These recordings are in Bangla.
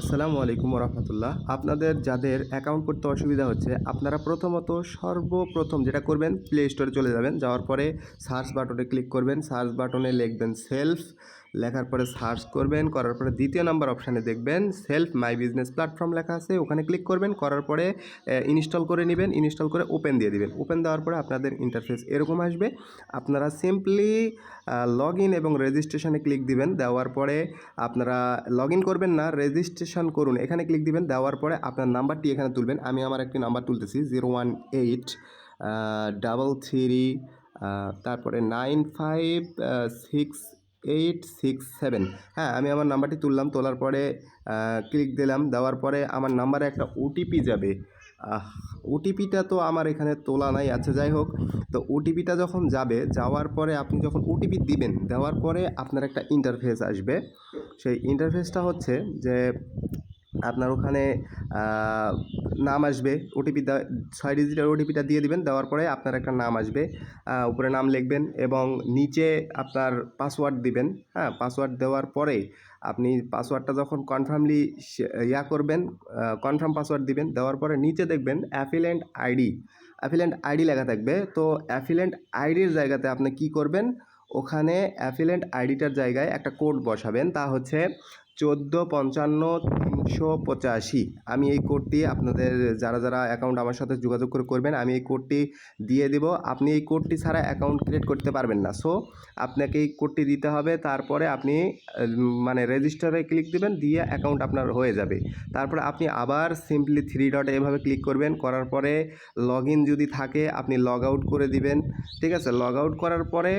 আসসালামু আলাইকুম রহমতুল্লাহ আপনাদের যাদের অ্যাকাউন্ট করতে অসুবিধা হচ্ছে, আপনারা প্রথমত সর্বপ্রথম যেটা করবেন প্লে স্টোরে চলে যাবেন। যাওয়ার পরে সার্চ বাটনে ক্লিক করবেন। সার্চ বাটনে লিখবেন সেলফ লেখার পরে সার্চ করবেন, করার পরে দ্বিতীয় নাম্বার অপশানে দেখবেন, সেলফ মাই বিজনেস প্ল্যাটফর্ম লেখা আছে, ওখানে ক্লিক করবেন, করার পরে ইনস্টল করে নেবেন, ইনস্টল করে ওপেন দিয়ে দিবেন। ওপেন দেওয়ার পরে আপনাদের ইন্টারফেস এরকম আসবে, আপনারা সিম্পলি লগ ইন এবং রেজিস্ট্রেশনে ক্লিক দিবেন, দেওয়ার পরে আপনারা লগ ইন করবেন না, রেজিস্ট্রেশন করুন, এখানে ক্লিক দিবেন, দেওয়ার পরে আপনার নাম্বারটি এখানে তুলবেন, আমি আমার একটি number তুলতেছি, zero one eight double three তারপরে nine five six eight six seven হ্যাঁ আমি আমার নাম্বারটি তুললাম, তোলার পরে ক্লিক দিলাম, দেওয়ার পরে আমার নাম্বারে একটা ওটিপি যাবে। ওটিপিটা তো আমার এখানে তোলা নাই আছে যাই হোক। তো ওটিপিটা যখন যাবে, যাওয়ার পরে আপনি যখন ওটিপি দিবেন, দেওয়ার পরে আপনার একটা ইন্টারফেস আসবে। সেই ইন্টারফেসটা হচ্ছে যে, আপনার ওখানে নাম আসবে ওটিপি ছয় ডিজিটের ওটিপিটা দিয়ে দিবেন, দেওয়ার পরে আপনার একটা নাম আসবে। উপরে নাম লিখবেন এবং নিচে আপনার পাসওয়ার্ড দিবেন। হ্যাঁ পাসওয়ার্ড দেওয়ার পরে আপনি পাসওয়ার্ডটা যখন কনফার্মলি ইয়া করবেন কনফার্ম পাসওয়ার্ড দিবেন, দেওয়ার পরে নিচে দেখবেন অ্যাফিলেন্ট আইডি অ্যাফিলেন্ট আইডি লেখা থাকবে। তো অ্যাফিলেন্ট আইডির জায়গাতে আপনি কি করবেন? ওখানে অ্যাফিলেন্ট আইডিটার জায়গায় একটা কোড বসাবেন, তা হচ্ছে চোদ্দ পঞ্চান্ন তিনশো পঁচাশি। আমি এই কোডটি আপনাদের, যারা যারা অ্যাকাউন্ট আমার সাথে যোগাযোগ করে করবেন, আমি এই কোডটি দিয়ে দেব। আপনি এই কোডটি ছাড়া অ্যাকাউন্ট ক্রিয়েট করতে পারবেন না। সো, আপনাকে এই কোডটি দিতে হবে, তারপরে আপনি মানে রেজিস্টারে ক্লিক দিবেন, দিয়ে অ্যাকাউন্ট আপনার হয়ে যাবে। তারপরে আপনি আবার সিম্পলি থ্রি ডট এভাবে ক্লিক করবেন, করার পরে লগ যদি থাকে, আপনি লগ আউট করে দিবেন। ঠিক আছে? লগ আউট করার পরে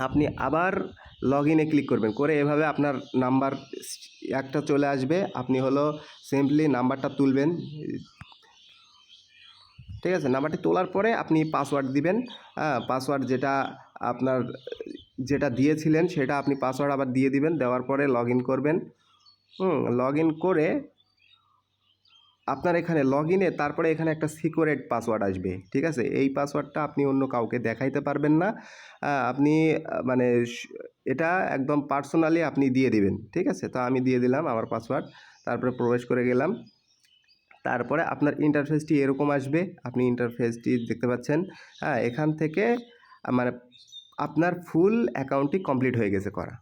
আপনি আবার লগ ইনে ক্লিক করবেন। করে এভাবে আপনার নাম্বার একটা চলে আসবে। আপনি হলো সিম্পলি নাম্বারটা তুলবেন। ঠিক আছে? নাম্বারটি তোলার পরে আপনি পাসওয়ার্ড দিবেন। হ্যাঁ পাসওয়ার্ড যেটা আপনার, যেটা দিয়েছিলেন সেটা আপনি পাসওয়ার্ড আবার দিয়ে দিবেন। দেওয়ার পরে লগ করবেন। হুম লগ করে আপনার এখানে লগ ইনে তারপরে এখানে একটা সিকিউরেট পাসওয়ার্ড আসবে, ঠিক আছে? এই পাসওয়ার্ডটা আপনি অন্য কাউকে দেখাইতে পারবেন না। আপনি মানে এটা একদম পার্সোনালি আপনি দিয়ে দিবেন, ঠিক আছে? তো আমি দিয়ে দিলাম আমার পাসওয়ার্ড তারপরে প্রবেশ করে গেলাম। তারপরে আপনার ইন্টারফেসটি এরকম আসবে, আপনি ইন্টারফেসটি দেখতে পাচ্ছেন। হ্যাঁ এখান থেকে মানে আপনার ফুল অ্যাকাউন্টটি কমপ্লিট হয়ে গেছে করা।